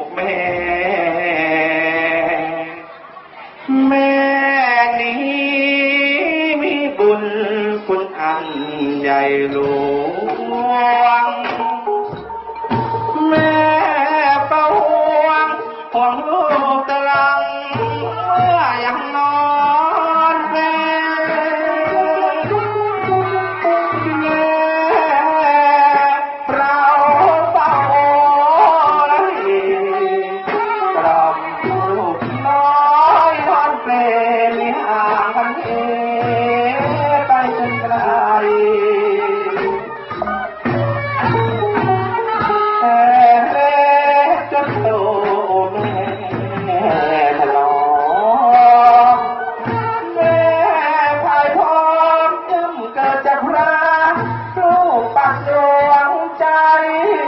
กแม่ แม่นี้มีบุญคุณอันใหญ่หลวง แม่เป้าหวงห่งลูก চারি